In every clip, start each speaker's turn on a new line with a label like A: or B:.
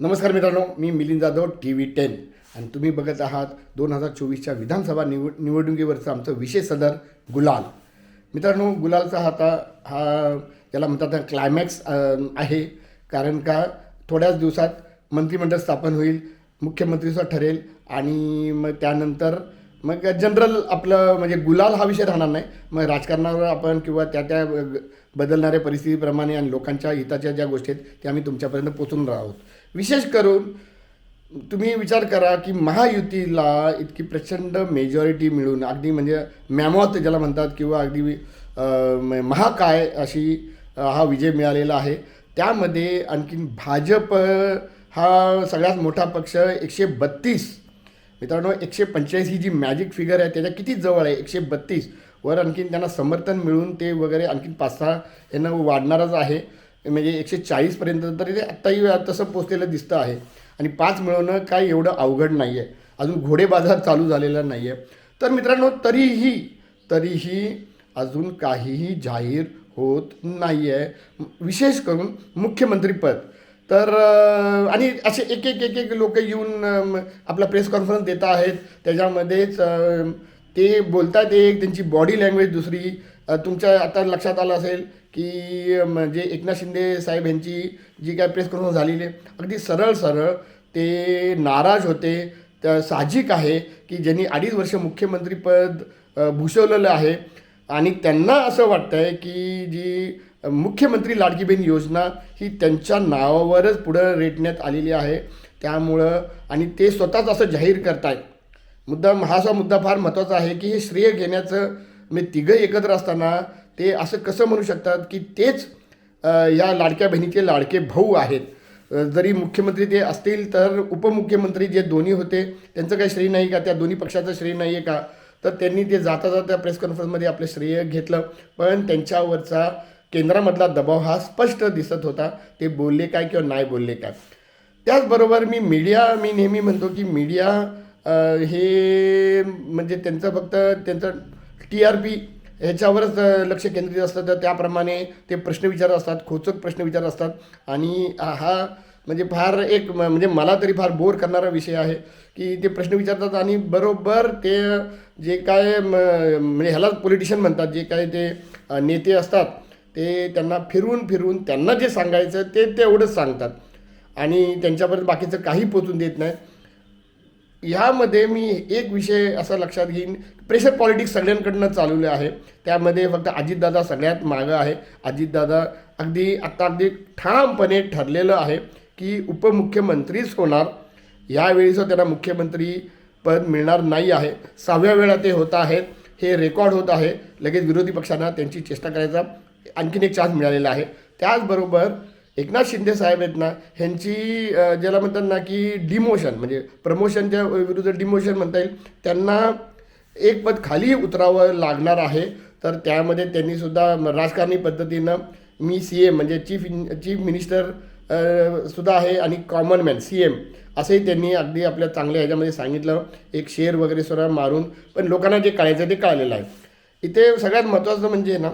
A: नमस्कार मित्रांनो मी Milind Jadhav T V ten. आणि तुम्ही बघत आहात दोन हजार चोवीसच्या विधानसभा निवड निवडणुकीवरचं आमचं विशेष सदर गुलाल. मित्रांनो गुलालचा हा आता हा याला म्हणतात क्लायमॅक्स आहे. कारण का थोड्याच दिवसात मंत्रिमंडळ स्थापन होईल मुख्यमंत्रीसुद्धा ठरेल आणि मग त्यानंतर मग जनरल आपलं म्हणजे गुलाल हा विषय राहणार नाही. मग राजकारणावर आपण किंवा त्या त्या बदलणाऱ्या परिस्थितीप्रमाणे आणि लोकांच्या हिताच्या ज्या गोष्टी आहेत त्या आम्ही तुमच्यापर्यंत पोचून आहोत. विशेष करून तुम्ही विचार करा की महायुतीला इतकी प्रचंड मेजॉरिटी मिळून अगदी म्हणजे मॅमॉथ ज्याला म्हणतात किंवा अगदी म- महाकाय अशी हा विजय मिळालेला आहे. त्यामध्ये आणखीन भाजप हा सगळ्यात मोठा पक्ष एकशे बत्तीस मित्रांनो एकशे पंच्याऐंशी ही जी मॅजिक फिगर आहे त्याच्या किती जवळ आहे? एकशे बत्तीस. वर आणखीन त्यांना समर्थन मिळून ते वगैरे आणखीन पाच सहा यांना वाढणारच आहे. म्हणजे एकशे चाळीसपर्यंत तरी ते आत्ताही तसं पोचलेलं दिसतं आहे. आणि पाच मिळवणं काय एवढं अवघड नाही आहे अजून घोडे बाजार चालू झालेला नाही आहे तर मित्रांनो तरीही तरीही अजून काहीही जाहीर होत नाही आहे विशेष करून मुख्यमंत्रीपद तर आणि असे एक एक एक एक लोक येऊन आपला प्रेस कॉन्फरन्स देत आहेत. त्याच्यामध्येच ते बोलतात एक त्यांची बॉडी लँग्वेज दुसरी. तुमच्या आता लक्षात आलं असेल की म्हणजे एकनाथ शिंदे साहेब यांची जी काय प्रेस कॉन्फरन्स झालेली आहे अगदी सरळ सरळ ते नाराज होते. तर साहजिक आहे की ज्यांनी अडीच वर्ष मुख्यमंत्रीपद भूषवलेलं आहे. आणि त्यांना असं वाटतं आहे की जी मुख्यमंत्री लाडकी बहीण योजना ही त्यांच्या नावावरच पुढं रेटण्यात आलेली आहे. त्यामुळं आणि ते स्वतःच असं जाहीर करतायत. मुद्दा हा असा मुद्दा फार महत्त्वाचा आहे की हे श्रेय घेण्याचं मी तिघं एकत्र असताना ते असं कसं म्हणू शकतात की तेच या लाडक्या बहिणीचे लाडके भाऊ आहेत. जरी मुख्यमंत्री ते असतील तर उपमुख्यमंत्री जे दोन्ही होते त्यांचं काही श्रेय नाही का? त्या दोन्ही पक्षाचं श्रेय नाही आहे का? तर त्यांनी ते जाता जाता प्रेस कॉन्फरन्समध्ये आपलं श्रेय घेतलं. पण त्यांच्यावरचा केंद्रामधला दबाव हा स्पष्ट दिसत होता ते बोलले काय किंवा नाही बोलले काय. त्याचबरोबर मी मीडिया मी नेहमी म्हणतो की मीडिया हे म्हणजे त्यांचं फक्त त्यांचं टी आर पी ह्याच्यावरच लक्ष केंद्रित असतं. तर त्याप्रमाणे ते प्रश्न विचारत असतात खोचक प्रश्न विचारत असतात. आणि हा म्हणजे फार एक म- म्हणजे मला तरी फार बोर करणारा विषय आहे की ते प्रश्न विचारतात आणि बरोबर ते जे काय म- म्हणजे ह्यालाच पॉलिटिशियन म्हणतात जे काय ते नेते असतात ते त्यांना फिरवून फिरवून त्यांना जे सांगायचं ते तेवढंच सांगतात. आणि त्यांच्यापर्यंत बाकीचं काही पोचून देत नाही. ह्यामध्ये मी एक विषय असा लक्षात घेईन प्रेशर पॉलिटिक्स सगळ्यांकडनं चालवले आहे. त्यामध्ये फक्त अजितदादा सगळ्यात मागं आहे. अजितदादा अगदी आत्ता अगदी ठामपणे ठरलेलं आहे की उपमुख्यमंत्रीच होणार. यावेळीचं त्यांना मुख्यमंत्री पद मिळणार नाही आहे. सहाव्या वेळा ते होत आहेत. हे रेकॉर्ड होत आहे. लगेच विरोधी पक्षांना त्यांची चेष्टा करायचा आणखीन एक चान्स मिळालेला आहे. त्याचबरोबर एकनाथ शिंदे साहेब आहेत ना ह्यांची ज्याला म्हणतात ना की डिमोशन म्हणजे प्रमोशनच्या विरुद्ध डिमोशन म्हणता येईल त्यांना एक पद खाली उतरावं लागणार आहे. तर त्यामध्ये त्यांनीसुद्धा राजकारणी पद्धतीनं मी सी एम म्हणजे चीफ चीफ मिनिस्टर सुद्धा आहे आणि कॉमन मॅन सी एम असंही त्यांनी अगदी आपल्या चांगल्या ह्याच्यामध्ये सांगितलं. एक शेअर वगैरे सुद्धा मारून पण लोकांना जे कळायचं ते कळलेलं आहे. इथे सगळ्यात महत्त्वाचं म्हणजे ना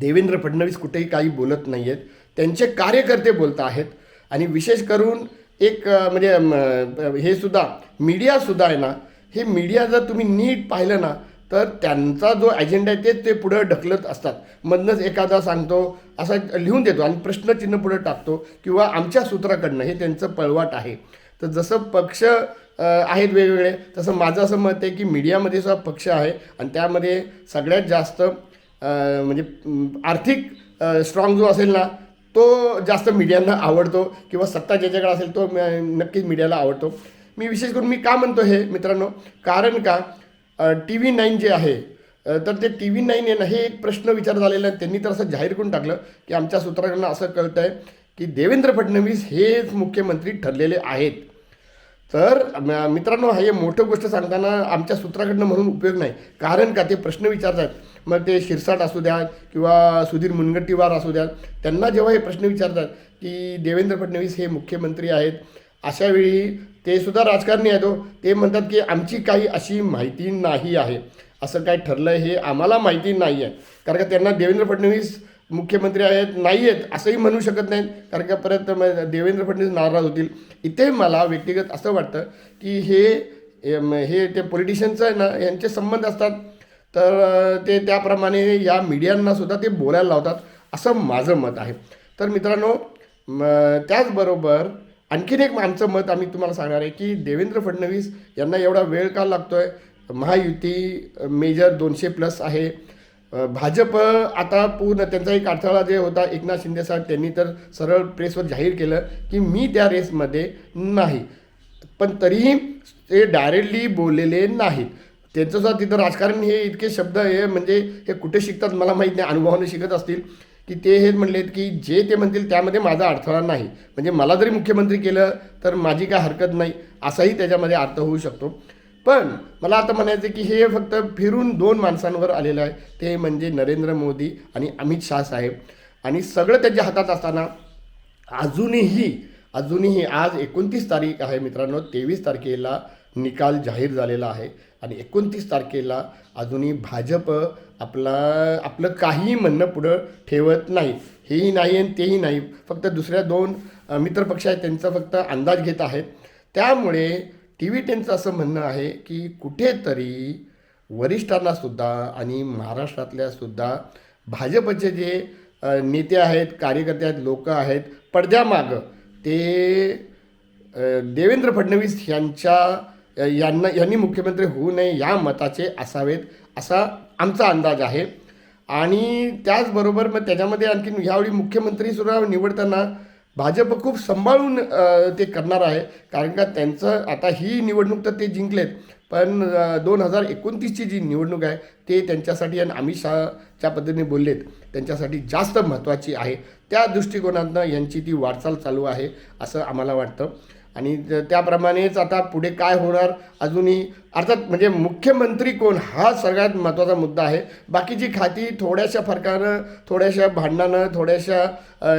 A: देवेंद्र फडणवीस कुठेही काही बोलत नाही आहेत त्यांचे कार्यकर्ते बोलत आहेत. आणि विशेष करून एक म्हणजे हे सुद्धा मीडियासुद्धा आहे ना हे मीडिया जर तुम्ही नीट पाहिलं ना तर त्यांचा जो अजेंडा आहे तेच ते पुढं ढकलत असतात. मधनंच एखादा सांगतो असा लिहून देतो आणि प्रश्नचिन्ह पुढं टाकतो किंवा आमच्या सूत्राकडनं हे त्यांचं पळवाट आहे. तर जसं पक्ष आहेत वेगवेगळे तसं माझं असं मत आहे की मीडियामध्ये सुद्धा पक्ष आहे आणि त्यामध्ये सगळ्यात जास्त म्हणजे आर्थिक स्ट्रॉंग जो असेल ना तो जास्त मीडियांना आवडतो किंवा सत्ता ज्याच्याकडे असेल तो नक्कीच मीडियाला आवडतो. मी विशेष करून मी का म्हणतो हे मित्रांनो? कारण का टी व्ही नाईन जे आहे तर ते टी व्ही नाईन आहे ना हे एक प्रश्न विचार झालेला आहे त्यांनी तर असं जाहीर करून टाकलं की आमच्या सूत्रांना असं कळतं आहे की देवेंद्र फडणवीस हेच मुख्यमंत्री ठरलेले आहेत. तर मित्रांनो हे मोठं गोष्ट सांगताना आमच्या सूत्राकडनं म्हणून उपयोग नाही. कारण का ते प्रश्न विचारतात. मग ते शिरसाट असू द्या किंवा सुधीर मुनगट्टीवार असू द्यात त्यांना जेव्हा हे प्रश्न विचारतात की देवेंद्र फडणवीस हे मुख्यमंत्री आहेत अशा वेळी ते सुद्धा राजकारणी आहेत हो. ते म्हणतात की आमची काही अशी माहिती नाही आहे. असं काय ठरलं हे आम्हाला माहिती नाही आहे. कारण का त्यांना देवेंद्र फडणवीस मुख्यमंत्री आहेत नाही आहेत असंही म्हणू शकत नाहीत. कारण का परत देवेंद्र फडणवीस नाराज होतील. इथे मला व्यक्तिगत असं वाटतं की हे हे ते पॉलिटिशियनचं आहे ना यांचे संबंध असतात. तर ते त्याप्रमाणे या मीडियांनासुद्धा ते बोलायला लावतात असं माझं मत आहे. तर मित्रांनो म, त्याचबरोबर आणखीन एक आमचं मत आम्ही तुम्हाला सांगणार आहे की देवेंद्र फडणवीस यांना एवढा वेळ का लागतो आहे महायुती मेजर दोनशे प्लस आहे. भाजप आता पूर्ण त्यांचा एक अडथळा जे होता एकनाथ शिंदे साहेब त्यांनी तर सरळ प्रेसवर जाहीर केलं की मी त्या रेसमध्ये नाही. पण तरीही ते डायरेक्टली बोललेले नाहीत. त्यांचंसुद्धा तिथं राजकारण हे इतके शब्द हे म्हणजे हे कुठे शिकतात मला माहीत नाही. अनुभवाने शिकत असतील की ते हे म्हणलेत की जे ते म्हणतील त्यामध्ये माझा अडथळा नाही. म्हणजे मला जरी मुख्यमंत्री केलं तर माझी काय हरकत नाही असाही त्याच्यामध्ये अर्थ होऊ शकतो. पण मला आता म्हणायचं की हे फक्त फिरून दोन माणसांवर आलेलं आहे. ते म्हणजे नरेंद्र मोदी आणि अमित शाह साहेब. आणि सगळं त्यांच्या हातात असताना अजूनही अजूनही आज एकोणतीस तारीख आहे मित्रांनो तेवीस तारखेला निकाल जाहीर झालेला आहे. आणि एकोणतीस तारखेला अजूनही भाजप आपला आपलं काही म्हणणं पुढं ठेवत नाही. हेही नाही आणि तेही नाही. फक्त दुसऱ्या दोन मित्रपक्ष आहेत त्यांचा फक्त अंदाज घेत आहेत. त्यामुळे टी व्ही टेनचं असं म्हणणं आहे की कुठेतरी वरिष्ठांना सुद्धा आणि महाराष्ट्रातल्या सुद्धा भाजपचे जे नेते आहेत कार्यकर्ते आहेत लोक आहेत पडद्यामागं ते देवेंद्र फडणवीस यांच्या यांना यांनी मुख्यमंत्री होऊ नये या मताचे असावेत असा आमचा अंदाज आहे. आणि त्याचबरोबर मग त्याच्यामध्ये आणखीन ह्यावेळी मुख्यमंत्री सुद्धा निवडताना भाजप खूप सांभाळून ते करणार आहे. कारण का त्यांचं आता ही निवडणूक तर ते जिंकलेत. पण दोन हजार एकोणतीसची जी निवडणूक आहे ते त्यांच्यासाठी आणि अमित शहाच्या पद्धतीने बोललेत त्यांच्यासाठी जास्त महत्त्वाची आहे. त्या दृष्टिकोनातनं यांची ती वाटचाल चालू आहे असं आम्हाला वाटतं. आणि त्याप्रमाणेच आता पुढे काय होणार अजूनही? अर्थात म्हणजे मुख्यमंत्री कोण? हा सगळ्यात महत्त्वाचा मुद्दा आहे. बाकीची खाती थोड्याशा फरकानं थोड्याशा भांडणानं थोड्याशा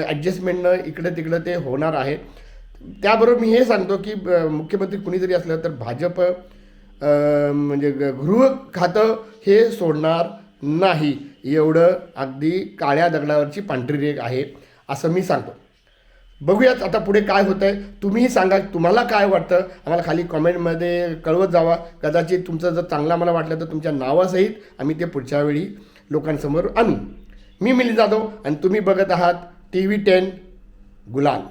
A: ॲडजस्टमेंटनं इकडं तिकडं ते होणार आहे. त्याबरोबर मी हे सांगतो की मुख्यमंत्री कुणी जरी असलं तर भाजप म्हणजे ग- गृह खातं हे सोडणार नाही. एवढं अगदी काळ्या दगडावरची पांढरी रेग आहे असं मी सांगतो. बघूयात आता पुढे काय होतं आहे तुम्हीही सांगा तुम्हाला काय वाटतं? आम्हाला खाली कॉमेंटमध्ये कळवत जावा. कदाचित तुमचं जर चांगलं मला वाटलं तर तुमच्या नावासहित आम्ही ते पुढच्या वेळी लोकांसमोर आणू. मी मिलिंद जाधव आणि तुम्ही बघत आहात टी व्ही टेन गुलाल.